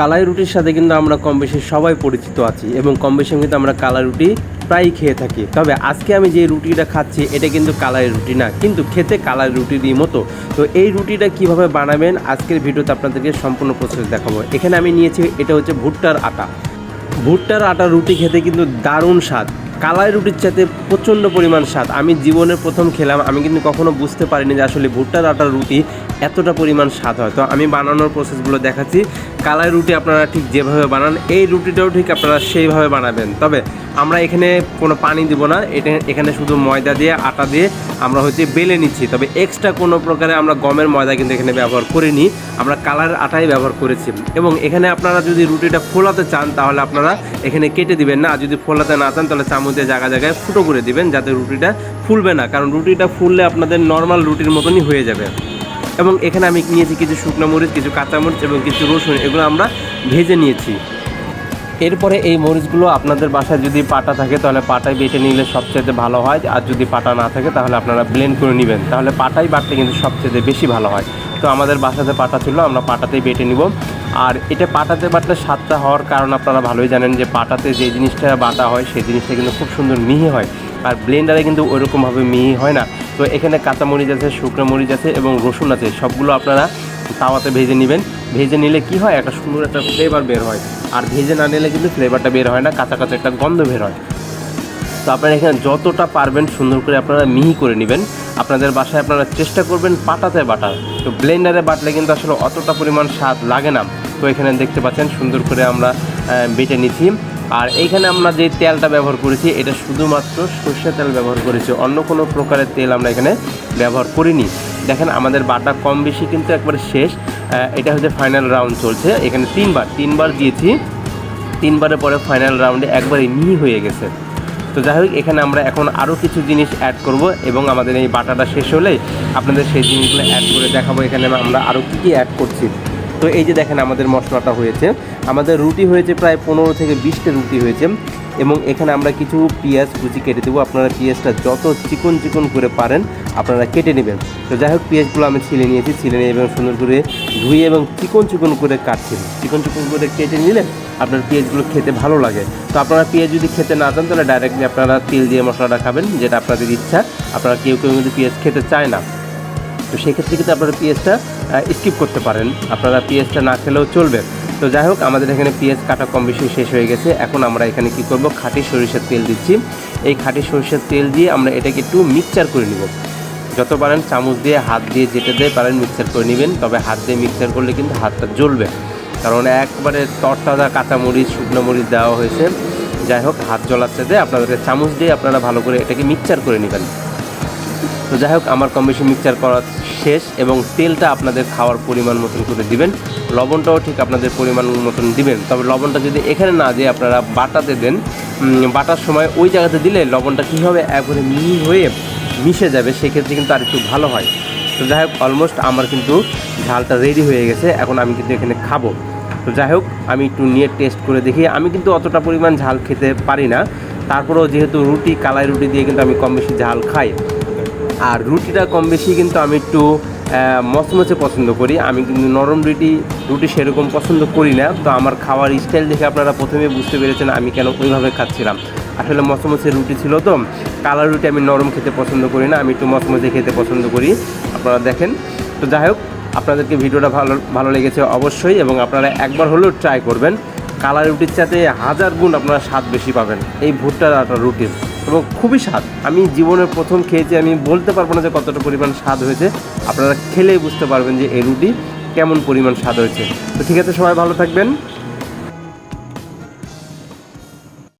কালাই রুটির সাথে কিন্তু আমরা কম বেশি সবাই পরিচিত আছি এবং কম বেশি কিন্তু আমরা কালাই রুটি প্রায়ই খেয়ে থাকি। তবে আজকে আমি যে রুটিটা খাচ্ছি, এটা কিন্তু কালাই রুটি না, কিন্তু খেতে কালাই রুটিরই মতো। তো এই রুটিটা কীভাবে বানাবেন, আজকের ভিডিওতে আপনাদেরকে সম্পূর্ণ প্রসেস দেখাবো। এখানে আমি নিয়েছি, এটা হচ্ছে ভুট্টার আটা। ভুট্টার আটা রুটি খেতে কিন্তু দারুণ স্বাদ। কালাই রুটির চাইতে প্রচণ্ড পরিমাণ স্বাদ। আমি জীবনের প্রথম খেলাম, আমি কিন্তু কখনো বুঝতে পারিনি যে আসলে ভুট্টার আটার রুটি এতটা পরিমাণ স্বাদ হয়। তো আমি বানানোর প্রসেসগুলো দেখাচ্ছি। কালাই রুটি আপনারা ঠিক যেভাবে বানান, এই রুটিটাও ঠিক আপনারা সেইভাবে বানাবেন। তবে আমরা এখানে কোনো পানি দিব না, এটা এখানে শুধু ময়দা দিয়ে, আটা দিয়ে আমরা হচ্ছে বেলে নিচ্ছি। তবে এক্সট্রা কোনো প্রকারে আমরা গমের ময়দা কিন্তু এখানে ব্যবহার করিনি, আমরা কালার আটাই ব্যবহার করেছি। এবং এখানে আপনারা যদি রুটিটা ফোলাতে চান, তাহলে আপনারা এখানে কেটে দিবেন না। আর যদি ফোলাতে না চান, তাহলে চামচ দিয়ে জায়গায় জায়গায় ফুটো করে দিবেন, যাতে রুটিটা ফুলবে না। কারণ রুটিটা ফুললে আপনাদের নর্মাল রুটির মতনই হয়ে যাবে। এবং এখানে আমি নিয়েছি কিছু শুকনো মরিচ, কিছু কাঁচামরিচ এবং কিছু রসুন, এগুলো আমরা ভেজে নিয়েছি। এরপরে এই মরিচগুলো আপনাদের বাসায় যদি পাটা থাকে, তাহলে পাটায় বেটে নিলে সবচেয়ে ভালো হয়। আর যদি পাটা না থাকে, তাহলে আপনারা ব্লেন্ড করে নেবেন। তাহলে পাটাই বাটলে কিন্তু সবচেয়ে বেশি ভালো হয়। তো আমাদের বাসাতে পাটা ছিল, আমরা পাটাতেই বেটে নিব। আর এটা পাটাতে বাটলে স্বাদটা হওয়ার কারণ আপনারা ভালোই জানেন যে পাটাতে যে জিনিসটা বাটা হয়, সেই জিনিসটা কিন্তু খুব সুন্দর মিহি হয়। আর ব্লেন্ডারে কিন্তু ওইরকমভাবে মিহি হয় না। তো এখানে কাঁচামরিচ আছে, শুকনো মরিচ আছে এবং রসুন আছে। সবগুলো আপনারা তাওয়াতে ভেজে নেবেন। ভেজে নিলে কি হয়? একটা সুন্দর একটা ফ্লেভার বের হয়। আর ভেজে না নিলে কিন্তু ফ্লেভারটা বের হয় না, কাঁচা কাঁচা একটা গন্ধ বের হয়। তো আপনারা এখানে যতটা পারবেন সুন্দর করে আপনারা মিহি করে নেবেন। আপনাদের বাসায় আপনারা চেষ্টা করবেন পাটাতে বাটার। তো ব্লেন্ডারে বাটলে কিন্তু আসলে অতটা পরিমাণ স্বাদ লাগে না। তো এখানে দেখতে পাচ্ছেন সুন্দর করে আমরা বেটে নিচ্ছি। আর এইখানে আমরা যে তেলটা ব্যবহার করেছি, এটা শুধুমাত্র সর্ষে তেল ব্যবহার করেছি। অন্য কোনো প্রকারের তেল আমরা এখানে ব্যবহার করিনি। দেখেন, আমাদের বাটা কম বেশি কিন্তু একবারে শেষ। এটা হচ্ছে ফাইনাল রাউন্ড চলছে। এখানে তিনবার তিনবার দিয়েছি। তিনবারের পরে ফাইনাল রাউন্ডে একবারে মিহি হয়ে গেছে। তো যাই হোক, এখানে আমরা এখন আরও কিছু জিনিস অ্যাড করব এবং আমাদের এই বাটাটা শেষ হলে আপনাদের সেই জিনিসগুলো অ্যাড করে দেখাবো। এখানে আমরা আরও কী কী অ্যাড করছি। তো এই যে দেখেন আমাদের মশলাটা হয়েছে। আমাদের রুটি হয়েছে প্রায় পনেরো থেকে বিশটা রুটি হয়েছে। এবং এখানে আমরা কিছু পেঁয়াজ কুচি কেটে দেবো। আপনারা পেঁয়াজটা যত চিকন চিকন করে পারেন, আপনারা কেটে নেবেন। তো যাই হোক, পেঁয়াজগুলো আমি ছিলে নিয়েছি, ছিলে নিয়ে এবং সুন্দর করে ধুয়ে এবং চিকন চিকন করে কাটছি চিকন চিকন করে কেটে নিলে আপনার পেঁয়াজগুলো খেতে ভালো লাগে। তো আপনারা পেঁয়াজ যদি খেতে না চান, তাহলে ডাইরেক্টলি আপনারা তেল দিয়ে মশলাটা খাবেন, যেটা আপনাদের ইচ্ছা। আপনারা কেউ কেউ কিন্তু পেঁয়াজ খেতে চায় না। তো সেক্ষেত্রে কিন্তু আপনারা পেঁয়াজটা স্কিপ করতে পারেন। আপনারা পেঁয়াজটা না খেলেও চলবে। তো যাই হোক, আমাদের এখানে পেঁয়াজ কাটা কম বেশি শেষ হয়ে গেছে। এখন আমরা এখানে কি করব? খাঁটি সরিষার তেল দিচ্ছি। এই খাঁটি সরিষার তেল দিয়ে আমরা এটাকে একটু মিক্সচার করে নিব। যত পারেন চামচ দিয়ে হাত দিয়ে যেটা দিয়ে পারেন মিক্সচার করে নেবেন। তবে হাত দিয়ে মিক্সচার করলে কিন্তু হাতটা জ্বলবে। কারণ একবারে তরতাজা কাঁচামরিচ, শুকনো মরিচ দেওয়া হয়েছে। যাই হোক, হাত জ্বলাচ্ছে দিয়ে আপনাদেরকে চামচ দিয়ে আপনারা ভালো করে এটাকে মিক্সচার করে নেবেন। তো যাই হোক, আমার কম বেশি মিক্সচার করা শেষ এবং তেলটা আপনাদের খাওয়ার পরিমাণ মতন করে দিবেন। লবণটাও ঠিক আপনাদের পরিমাণ মতন দিবেন। তবে লবণটা যদি এখানে না দিয়ে আপনারা বাটাতে দেন বাটার সময় ওই জায়গাতে দিলে লবণটা কী হবে একবারে মিহি হয়ে মিশে যাবে সেক্ষেত্রে কিন্তু আর একটু ভালো হয়। তো যাই হোক অলমোস্ট আমার কিন্তু ঝালটা রেডি হয়ে গেছে। এখন আমি কিন্তু এখানে খাব। তো যাই হোক, আমি একটু নিয়ে টেস্ট করে দেখি। আমি কিন্তু অতটা পরিমাণ ঝাল খেতে পারি না। তারপরেও যেহেতু রুটি, কালাই রুটি দিয়ে কিন্তু আমি কম বেশি ঝাল খাই। আর রুটিটা কম বেশি কিন্তু আমি একটু মচমচে পছন্দ করি। আমি কিন্তু নরম রুটি রুটি সেরকম পছন্দ করি না। তো আমার খাওয়ার স্টাইল দেখে আপনারা প্রথমে বুঝতে পেরেছেন আমি কেন ওইভাবে খাচ্ছিলাম। আসলে মচমচে রুটি ছিল তো কালার রুটি আমি নরম খেতে পছন্দ করি না, আমি একটু মচমচে খেতে পছন্দ করি। আপনারা দেখেন। তো যাই হোক, আপনাদেরকে ভিডিওটা ভালো ভালো লেগেছে অবশ্যই এবং আপনারা একবার হলেও ট্রাই করবেন। কালার রুটির সাথে হাজার গুণ আপনারা স্বাদ বেশি পাবেন। এই ভুট্টার আটা রুটির। এবং খুবই স্বাদ। আমি জীবনের প্রথম খেয়েছি, আমি বলতে পারব না যে কতটা পরিমাণ স্বাদ হয়েছে। আপনারা খেলেই বুঝতে পারবেন যে এই রুটি কেমন পরিমাণ স্বাদ হয়েছে। তো ঠিক আছে, সবাই ভালো থাকবেন।